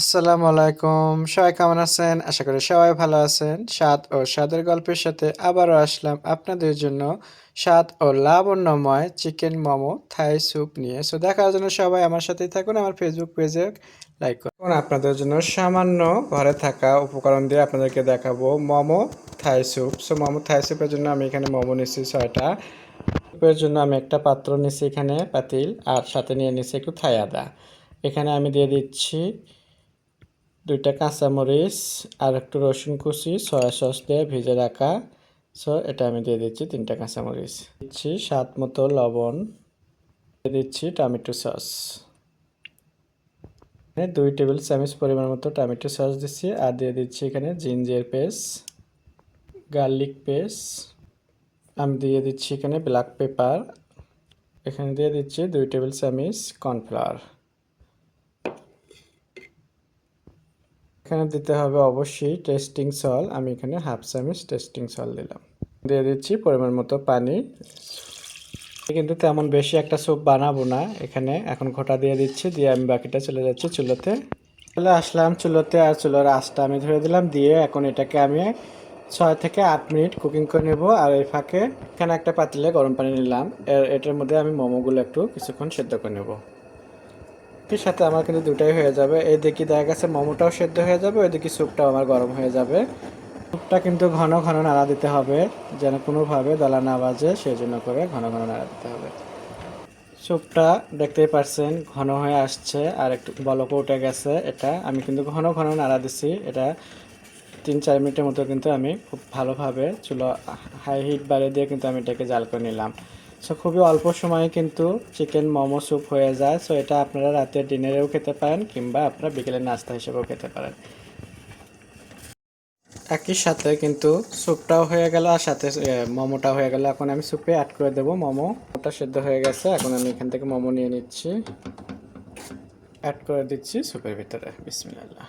আসসালামু আলাইকুম। সবাই কেমন আছেন? আশা করি সবাই ভালো আছেন। স্বাদ ও স্বাদের গল্পের সাথে আবারও আসলাম আপনাদের জন্য স্বাদ ও লাবণ্যময় চিকেন মোমো থাই স্যুপ নিয়ে। সো দেখার জন্য সবাই আমার সাথেই থাকুন, আমার ফেসবুক পেজে লাইক করুন। আপনাদের জন্য সামান্য ঘরে থাকা উপকরণ দিয়ে আপনাদেরকে দেখাবো momo Thai soup. So momo Thai স্যুপের জন্য আমি এখানে মোমো নিচ্ছি ছয়টা। স্যুপের জন্য আমি একটা পাত্র নিচ্ছি এখানে পাতিল আর সাথে নিয়ে নিচ্ছি একটু থাই আদা। এখানে আমি দিয়ে দিচ্ছি দুইটা কাঁচামরিচ আর একটু রসুন কুচি, সয়া সস দিয়ে ভেজে রাখা। সো এটা আমি দিয়ে দিচ্ছি তিনটা কাঁচামরিচ। দিচ্ছি স্বাদ মতো লবণ। দিয়ে দিচ্ছি টমেটো সস। এখানে দুই টেবিল চামচ পরিমাণ মতো টমেটো সস দিচ্ছি আর দিয়ে দিচ্ছি এখানে জিঞ্জার পেস্ট, গার্লিক পেস্ট। আমি দিয়ে দিচ্ছি এখানে ব্ল্যাক পেপার। এখানে দিয়ে দিচ্ছি দুই টেবিল চামচ কর্নফ্লাওয়ার। এখানে দিতে হবে অবশ্যই টেস্টিং সল। আমি এখানে হাফ চামচ টেস্টিং সল দিলাম। দিয়ে দিচ্ছি পরিমাণ মতো পানি। কিন্তু তেমন বেশি একটা স্যুপ বানাবো না। এখানে এখন ঘোটা দিয়ে দিচ্ছি, দিয়ে আমি বাকিটা চলে যাচ্ছি চুলোতে। চলে আসলাম চুলোতে আর চুলোর আঁচটা আমি ধরে দিলাম। দিয়ে এখন এটাকে আমি ছয় থেকে আট মিনিট কুকিং করে নেব। আর এই ফাঁকে এখানে একটা পাতিলে গরম পানি নিলাম। এর, এটার মধ্যে আমি মোমোগুলো একটু কিছুক্ষণ সেদ্ধ করে নেব। এর সাথে আমার কিন্তু দুটাই হয়ে যাবে। এই দেখি দেখা গেছে মোমোটাও সেদ্ধ হয়ে যাবে, ওইদিকে স্যুপটাও আমার গরম হয়ে যাবে। স্যুপটা কিন্তু ঘন ঘন নাড়া দিতে হবে, যেন কোনোভাবে দলা না বাজে সেই জন্য করে ঘন ঘন নাড়া দিতে হবে। স্যুপটা দেখতেই পারছেন, ঘন হয়ে আসছে, আর একটু বলকও উঠে গেছে এটা। আমি কিন্তু ঘন ঘন নাড়া দিছি, এটা তিন চার মিনিটের মতো কিন্তু আমি খুব ভালোভাবে চুলো হাই হিট বাড়িয়ে দিয়ে কিন্তু আমি এটাকে জাল করে নিলাম। সো খুবই অল্প সময়ে কিন্তু চিকেন মোমো স্যুপ হয়ে যায়। সো এটা আপনারা রাতের ডিনারেও খেতে পারেন কিংবা আপনারা বিকেলের নাস্তা হিসেবেও খেতে পারেন। একই সাথে কিন্তু স্যুপটাও হয়ে গেল আর সাথে মোমোটা হয়ে গেল। এখন আমি স্যুপে অ্যাড করে দেবো মোমো। ওটা সেদ্ধ হয়ে গেছে। এখন আমি এখান থেকে মোমো নিয়ে নিচ্ছি। অ্যাড করে দিচ্ছি স্যুপের ভিতরে। বিসমিল্লাহ।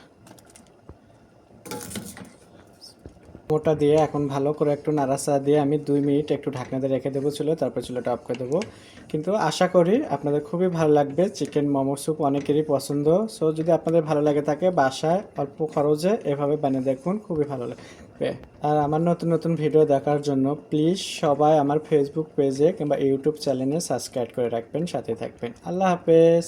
ওটা দিয়ে এখন ভালো করে একটু নাড়াচা দিয়ে আমি দুই মিনিট একটু ঢাকনাতে রেখে দেবো ছিল তারপর চুলোটা অফ করে দেবো। কিন্তু আশা করি আপনাদের খুবই ভালো লাগবে। চিকেন মোমো স্যুপ অনেকেরই পছন্দ। সো যদি আপনাদের ভালো লাগে থাকে বাসায় অল্প খরচে এভাবে বানিয়ে দেখুন, খুবই ভালো লাগবে। আর আমার নতুন নতুন ভিডিও দেখার জন্য প্লিজ সবাই আমার ফেসবুক পেজে কিংবা ইউটিউব চ্যানেলে সাবস্ক্রাইব করে রাখবেন, সাথে থাকবেন। আল্লাহ হাফেজ।